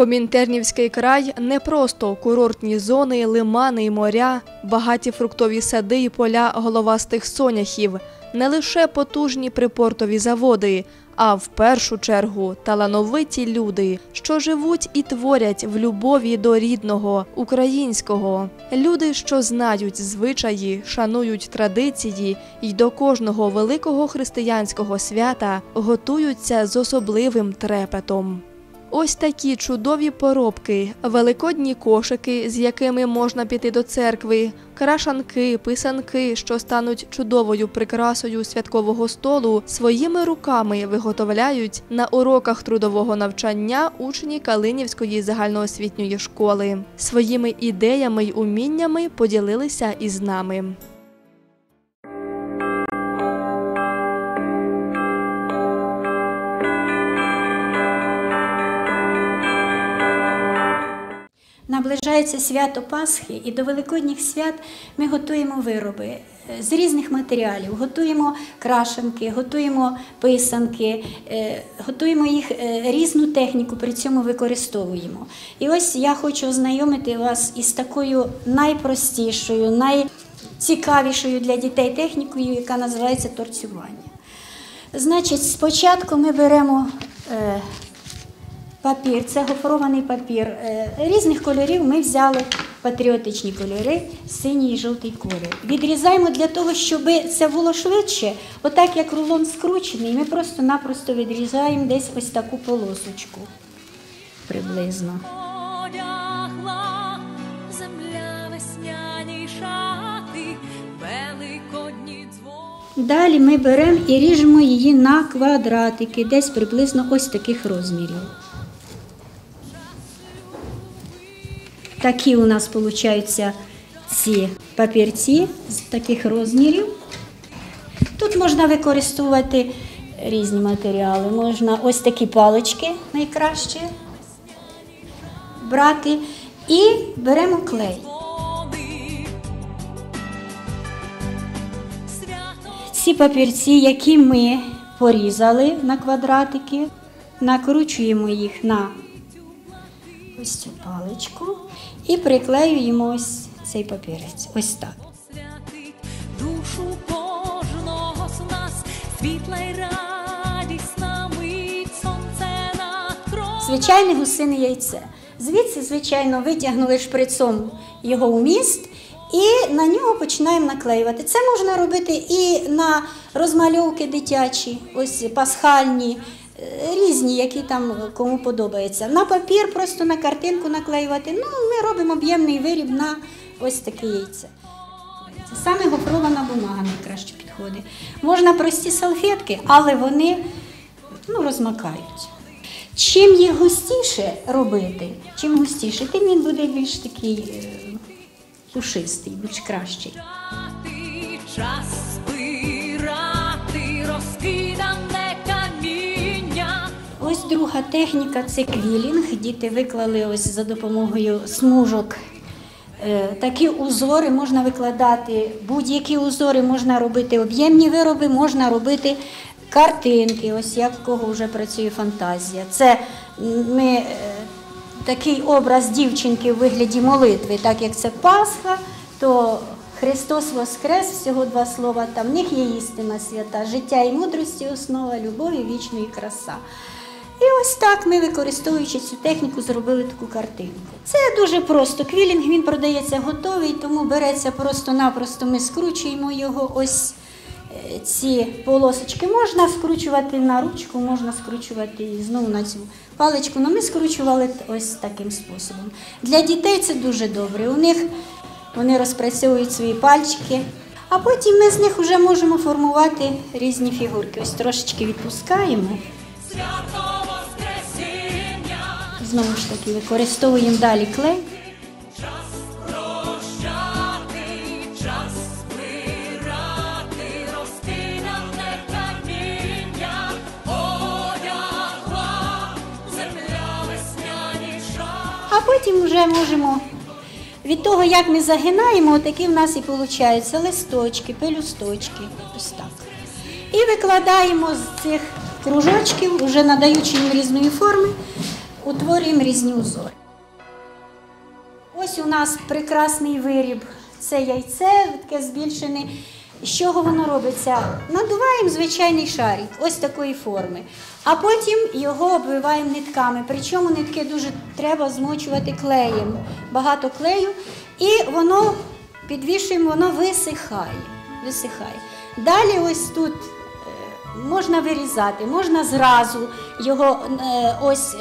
Комінтернівський край не просто курортні зони, лимани і моря, багаті фруктові сади і поля головастих соняхів, не лише потужні припортові заводи, а в першу чергу талановиті люди, що живуть і творять в любові до рідного, українського. Люди, що знають звичаї, шанують традиції і до кожного великого християнського свята готуються з особливим трепетом. Ось такі чудові поробки, великодні кошики, з якими можна піти до церкви, крашанки, писанки, що стануть чудовою прикрасою святкового столу, своїми руками виготовляють на уроках трудового навчання учні Калинівської загальноосвітньої школи. Своїми ідеями й уміннями поділилися із нами. Наближається свято Пасхи, і до Великодніх свят ми готуємо вироби е, з різних матеріалів. Готуємо крашенки, готуємо писанки, е, готуємо їх е, різну техніку, при цьому використовуємо. І ось я хочу ознайомити вас із такою найпростішою, найцікавішою для дітей технікою, яка називається торцювання. Значить, спочатку ми беремо Папір, це гофрований папір. Е, різних кольорів ми взяли патріотичні кольори, синій і жовтий колір. Відрізаємо для того, щоб це було швидше, отак як рулон скручений, ми просто-напросто відрізаємо десь ось таку полосочку приблизно. Далі ми беремо і ріжемо її на квадратики, десь приблизно ось таких розмірів. Такі у нас получаються ці папірці з таких розмірів. Тут можна використовувати різні матеріали. Можна ось такі палички найкраще брати і беремо клей. Ці папірці, які ми порізали на квадратики, накручуємо їх на ось цю паличку і приклеюємо ось цей папірець. Ось так. душу кожного з нас, світла й радісна мить, сонце над. Звичайне гусине яйце. Звідси, звичайно, витягнули шприцом його у міст і на нього починаємо наклеювати. Це можна робити і на розмальовки дитячі, ось пасхальні, різні, які там кому подобається. На папір, просто на картинку наклеювати. Ну, ми робимо об'ємний виріб на ось таке яйце. Це саме гофрована бумага найкраще підходить. Можна прості салфетки, але вони ну, розмакають. Чим їх густіше робити, чим густіше, тим він буде більш такий е, пушистий, більш кращий. Друга техніка це квілінг. Діти виклали ось за допомогою смужок. Е, Такі узори можна викладати, будь-які узори можна робити об'ємні вироби, можна робити картинки, ось як в кого вже працює фантазія. Це ми е, такий образ дівчинки в вигляді молитви, так як це Пасха, то Христос Воскрес, всього два слова, там в них є істина свята, життя і мудрості, основа любові, вічної краса. І ось так ми, використовуючи цю техніку, зробили таку картинку. Це дуже просто. Квілінг він продається готовий, тому береться просто-напросто. Ми скручуємо його. Ось е, ці полосочки можна скручувати на ручку, можна скручувати знову на цю паличку. Ну ми скручували ось таким способом. Для дітей це дуже добре. У них вони розпрацьовують свої пальчики. А потім ми з них вже можемо формувати різні фігурки. Ось трошечки відпускаємо. Свято Знову ж таки, використовуємо далі клей. А потім вже можемо від того, як ми загинаємо, такі в нас і виходять листочки, пелюсточки. Ось так. І викладаємо з цих кружочків, вже надаючи їм різної форми, утворюємо різні узори. Ось у нас прекрасний виріб. Це яйце таке збільшене. З чого воно робиться? Надуваємо звичайний шарик, ось такої форми. А потім його обвиваємо нитками. Причому нитки дуже треба змочувати клеєм. Багато клею. І воно підвішуємо, воно висихає. висихає. Далі ось тут е, можна вирізати, можна зразу його е, ось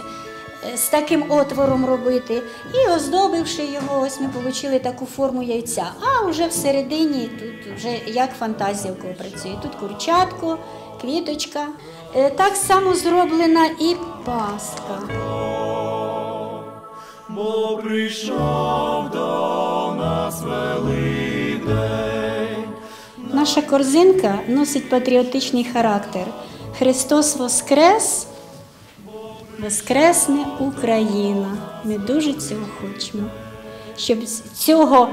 з таким отвором робити. І оздобивши його, ось ми отримали таку форму яйця. А вже всередині тут вже як фантазія в кого працює. Тут курчатко, квіточка. Е, Так само зроблена і паска. бо прийшов до нас Великдень. Наша корзинка носить патріотичний характер. Христос Воскрес, Воскресне Україна. Ми дуже цього хочемо. Щоб з цього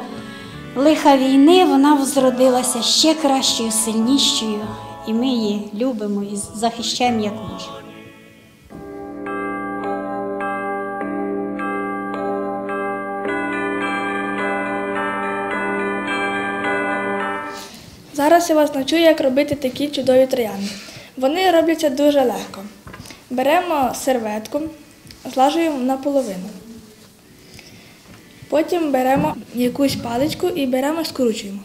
лиха війни вона зродилася ще кращою, сильнішою, і ми її любимо і захищаємо як можемо. Зараз я вас навчу, як робити такі чудові троянди. Вони робляться дуже легко. Беремо серветку, злажуємо наполовину. Потім беремо якусь паличку і беремо, скручуємо.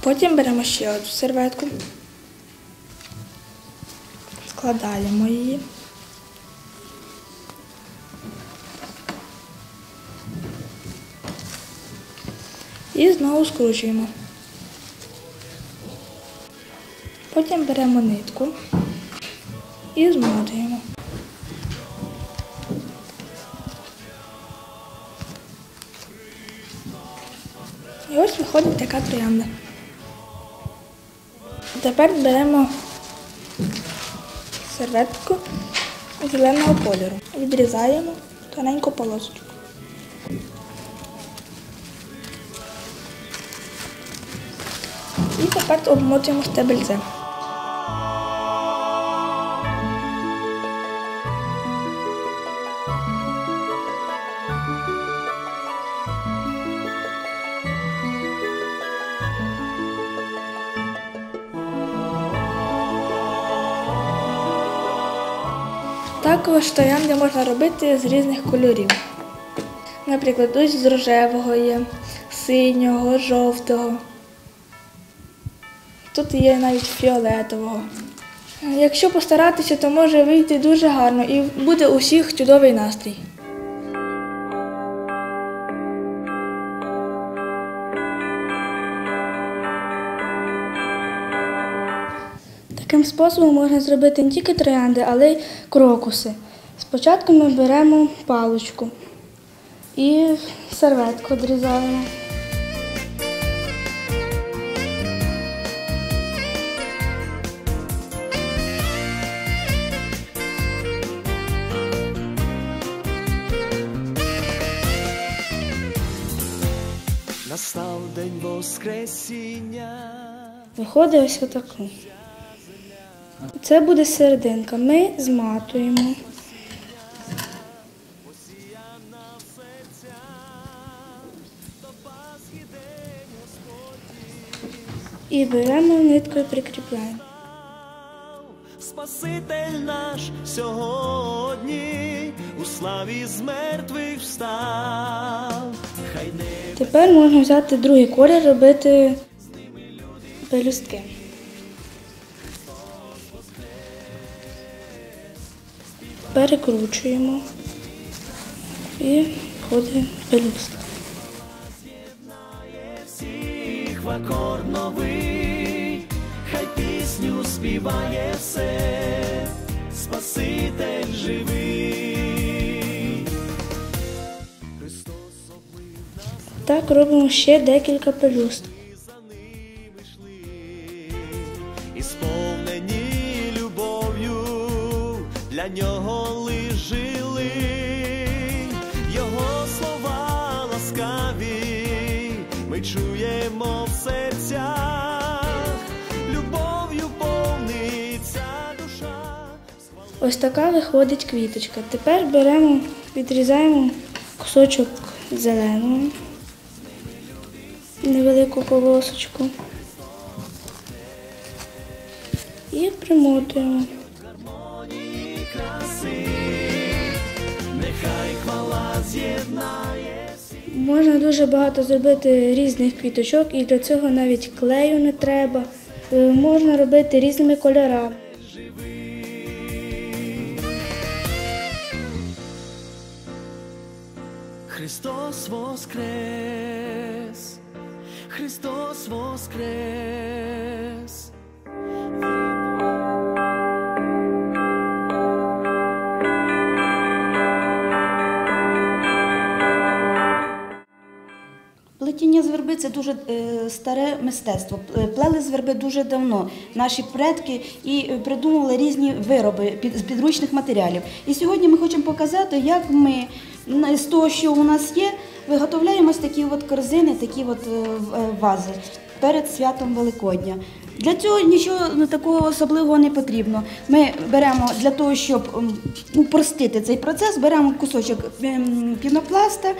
Потім беремо ще одну серветку, складаємо її. І знову скручуємо. Потім беремо нитку і змотуємо. І ось виходить така троянда. Тепер беремо серветку зеленого кольору. Відрізаємо тоненьку полосочку. Тепер обмотуємо стебельце. Також троянди можна робити з різних кольорів. Наприклад, ось з рожевого є, синього, жовтого. Тут є навіть фіолетового. Якщо постаратися, то може вийти дуже гарно і буде у всіх чудовий настрій. Таким способом можна зробити не тільки троянди, але й крокуси. Спочатку ми беремо паличку і серветку відрізаємо. Настав день Воскресіння. Виходить ось отаку. Це буде серединка. Ми зматуємо. І беремо нитку і прикріпляємо. Спаситель наш сьогодні у славі з мертвих встав. Хай не Тепер можна взяти другий колір, робити пелюстки. Перекручуємо і входить пелюстка. всіх в акорд новий, пісню співає все, Спаситель живий. Так робимо ще декілька пелюст. І сповнені любов'ю для нього лежили, його слова ласкаві, ми чуємо в серцях. Ось така виходить квіточка. Тепер беремо, відрізаємо кусочок зеленого, невелику полосочку і примотуємо. Можна дуже багато зробити різних квіточок, і для цього навіть клею не треба. Е, Можна робити різними кольорами. Христос воскрес, Христос воскрес. Плетіння з верби це дуже е, старе мистецтво. Плели з верби дуже давно. Наші предки і е, придумували різні вироби з підручних матеріалів. І сьогодні ми хочемо показати, як ми з того, що у нас є, виготовляємо ось такі от корзини, такі от е, е, вази перед святом Великодня. Для цього нічого такого особливого не потрібно. Ми беремо для того, щоб упростити цей процес, беремо кусочок ем, пінопласта,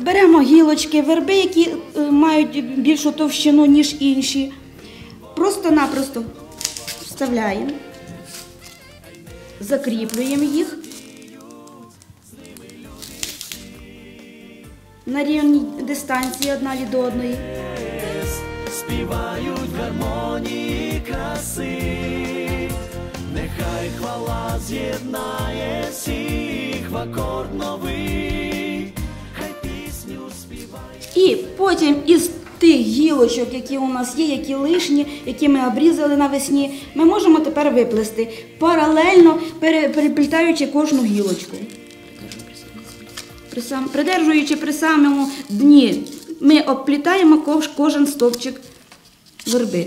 беремо гілочки верби, які е, мають більшу товщину, ніж інші. Просто-напросто вставляємо, закріплюємо їх на рівній дистанції одна від одної. співають в гармонії краси, нехай хвала з'єднає всіх в акорд новий, хай пісню співає. І потім із тих гілочок, які у нас є, які лишні, які ми обрізали навесні, ми можемо тепер виплести паралельно переплітаючи кожну гілочку. Придержуючи при самому дні, ми обплітаємо кожен стовпчик верби.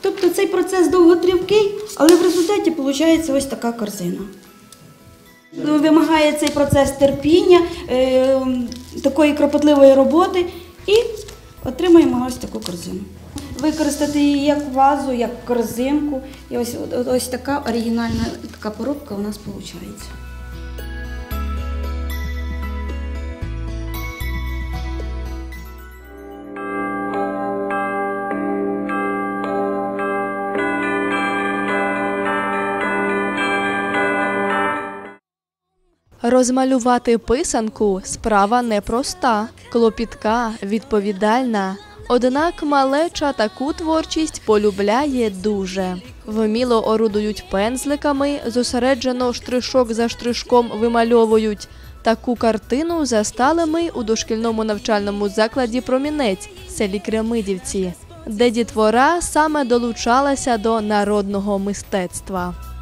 Тобто цей процес довготривкий, але в результаті виходить ось така корзина. Вимагає цей процес терпіння, е, такої кропотливої роботи і отримаємо ось таку корзину. Використати її як вазу, як корзинку. І ось, ось така оригінальна така поробка у нас виходить. Розмалювати писанку справа непроста, клопітка, відповідальна. Однак малеча таку творчість полюбляє дуже. Вміло орудують пензликами, зосереджено штришок за штришком вимальовують. Таку картину застали ми у дошкільному навчальному закладі Промінець селі Кремидівці, де дітвора саме долучалася до народного мистецтва.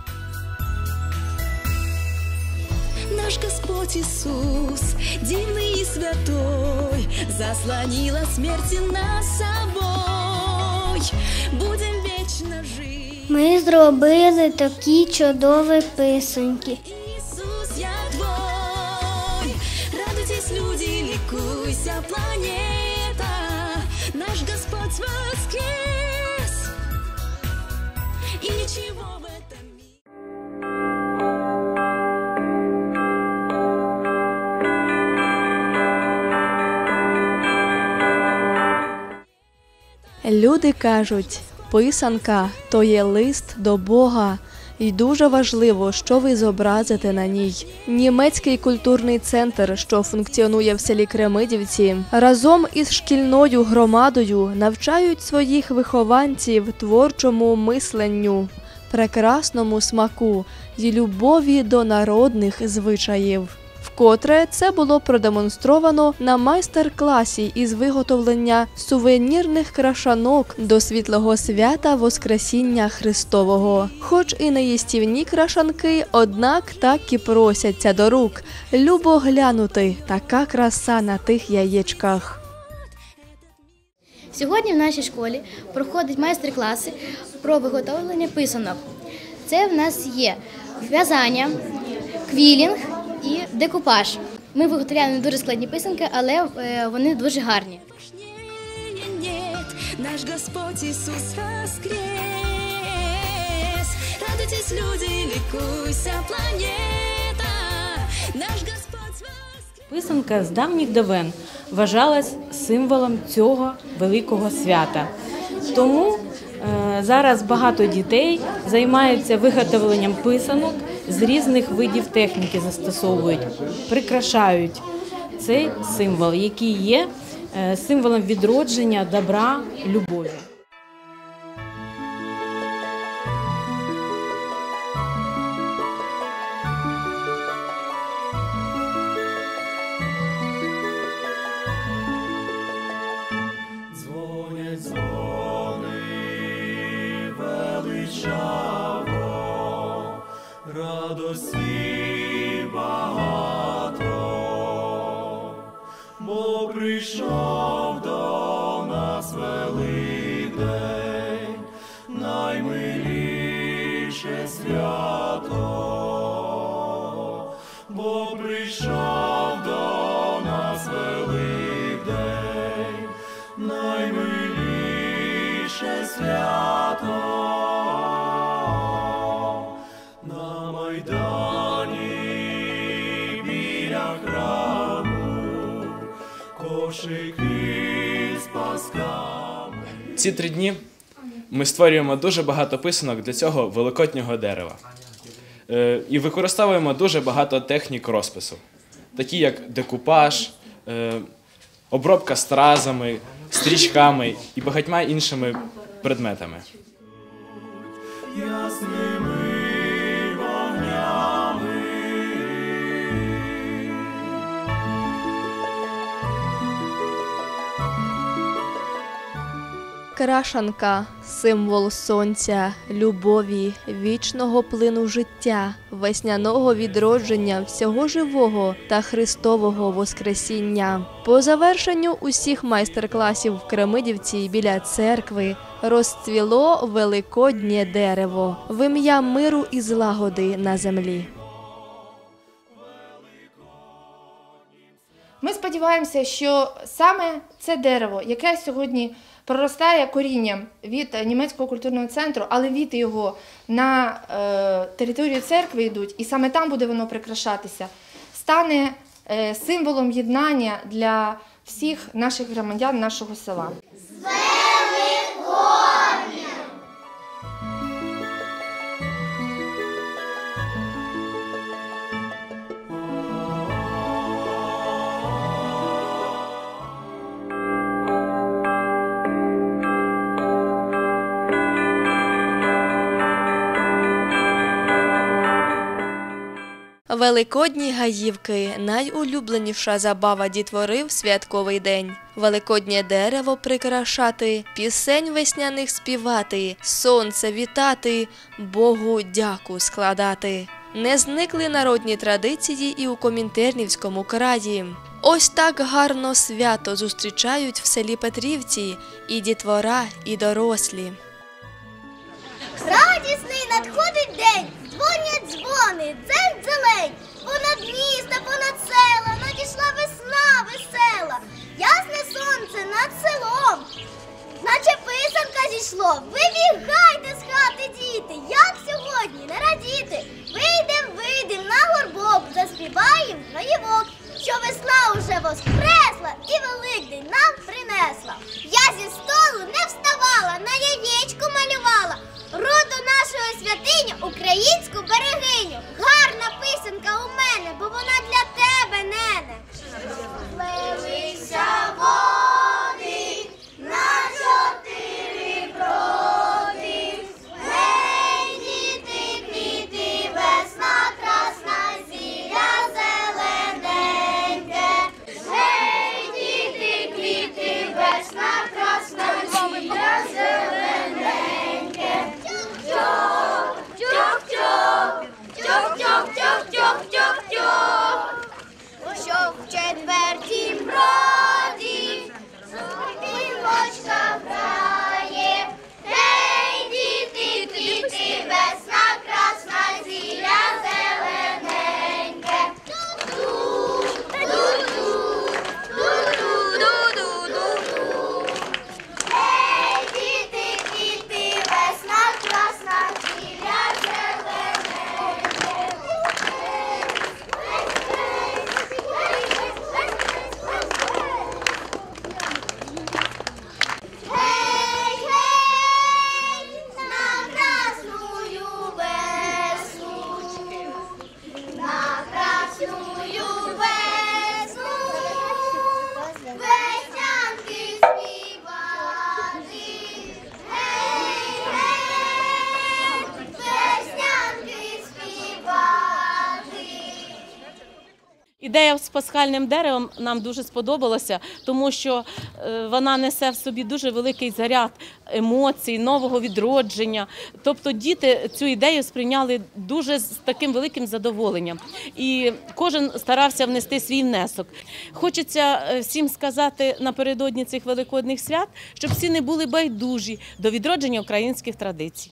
Наш Господь Иисус, дивный и святой, заслонила смерти нас собой. Будем вечно жить. Ми зробили такі чудові писанки. Иисус, я твой. Радуйтесь, люди, ликуйся, планета. Наш Господь воскрес. И ничего Люди кажуть, писанка то є лист до Бога, і дуже важливо, що ви зобразите на ній. Німецький культурний центр, що функціонує в селі Кремидівці, разом із шкільною громадою навчають своїх вихованців творчому мисленню, прекрасному смаку і любові до народних звичаїв. Вкотре це було продемонстровано на майстер-класі із виготовлення сувенірних крашанок до світлого свята Воскресіння Христового. Хоч і не їстівні крашанки, однак так і просяться до рук. Любо глянути, така краса на тих яєчках. Сьогодні в нашій школі проходять майстер-класи про виготовлення писанок. Це в нас є в'язання, квілінг і декупаж. Ми виготовляємо не дуже складні писанки, але е, вони дуже гарні. Наш Господь Иисус воскрес. Радуйтесь, люди, ликуйся, планета. Наш Господь воскрес. Писанка з давніх давен вважалась символом цього великого свята. Тому е, зараз багато дітей займаються виготовленням писанок з різних видів техніки застосовують, прикрашають цей символ, який є е, символом відродження добра, любові. Пасками. Ці три дні ми створюємо дуже багато писанок для цього великоднього дерева. Е, І використовуємо дуже багато технік розпису, такі як декупаж, е, обробка стразами, стрічками і багатьма іншими предметами. ясними Крашанка символ сонця, любові, вічного плину життя, весняного відродження всього живого та Христового Воскресіння. По завершенню усіх майстер-класів в Кремидівці біля церкви розцвіло великоднє дерево в ім'я миру і злагоди на землі. Ми сподіваємося, що саме це дерево, яке сьогодні проростає корінням від е, німецького культурного центру, але від його на е, територію церкви йдуть, і саме там буде воно прикрашатися, стане е, символом єднання для всіх наших громадян нашого села. Великодні гаївки найулюбленіша забава дітвори в святковий день. Великоднє дерево прикрашати, пісень весняних співати, сонце вітати, Богу дяку складати. Не зникли народні традиції і у Комінтернівському краї. Ось так гарно свято зустрічають в селі Петрівці і дітвора, і дорослі. Радісний надходить день, дзвонять дзвони, дзень зелень. Понад місто, понад села, надійшла весна весела. Ясне сонце над селом. Наче писанка зійшло, вибігайте з хати, діти, як сьогодні не радіти. Вийдем, вийдем на горбок, заспіваєм гаєвок, що весна уже воскресла і великдень нам принесла. Я зі столу не вставала, на яєчку малювала. Роду нашого святиню, українську берегиню. Гарна Ідея з пасхальним деревом нам дуже сподобалася, тому що е, вона несе в собі дуже великий заряд емоцій, нового відродження. Тобто діти цю ідею сприйняли дуже з таким великим задоволенням. І кожен старався внести свій внесок. Хочеться е, всім сказати напередодні цих великодних свят, щоб всі не були байдужі до відродження українських традицій.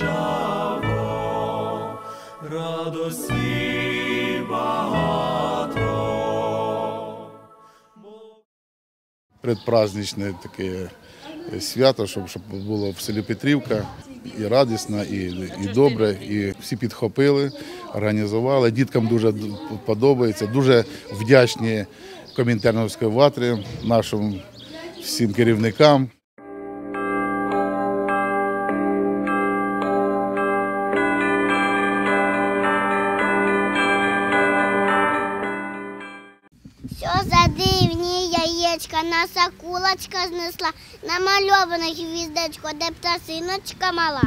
Величаво, радості багато. предпраздничне таке свято, щоб, було в селі Петрівка і радісно, і, і добре. І всі підхопили, організували. Діткам дуже подобається. Дуже вдячні Комінтерновської ватри, нашим всім керівникам. Яєчка, акулочка кулочка знесла, намальоване гвіздечко, де птасиночка мала.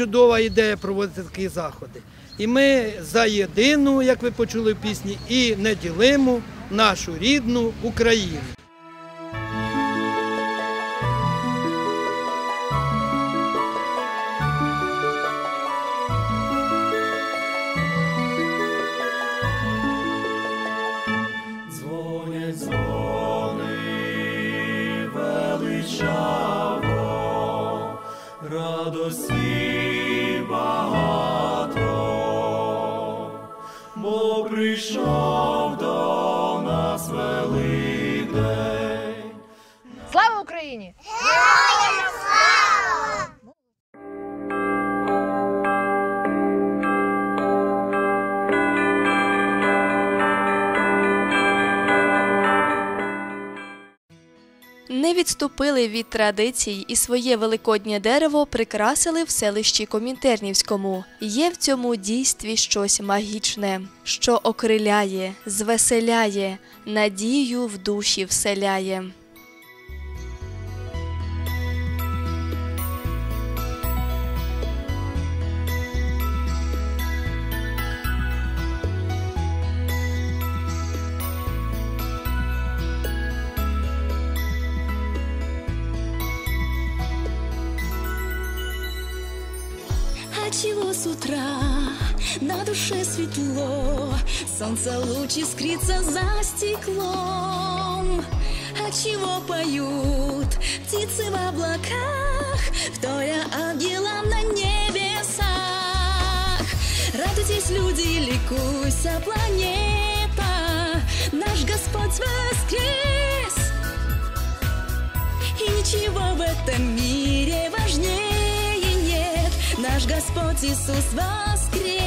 Чудова ідея проводити такі заходи. І ми за єдину, як ви почули в пісні, і неділиму нашу рідну Україну. Радості багато, бо прийшов відступили від традицій і своє великоднє дерево прикрасили в селищі Комінтернівському. Є в цьому дійстві щось магічне, що окриляє, звеселяє, надію в душі вселяє. С утра, на душе светло, солнце луч искрится за стеклом. А чего поют птицы в облаках, вторя ангелам на небесах? Радуйтесь, люди, ликуйся, планета, наш Господь воскрес. И ничего в этом мире важнее наш Господь Иисус воскрес.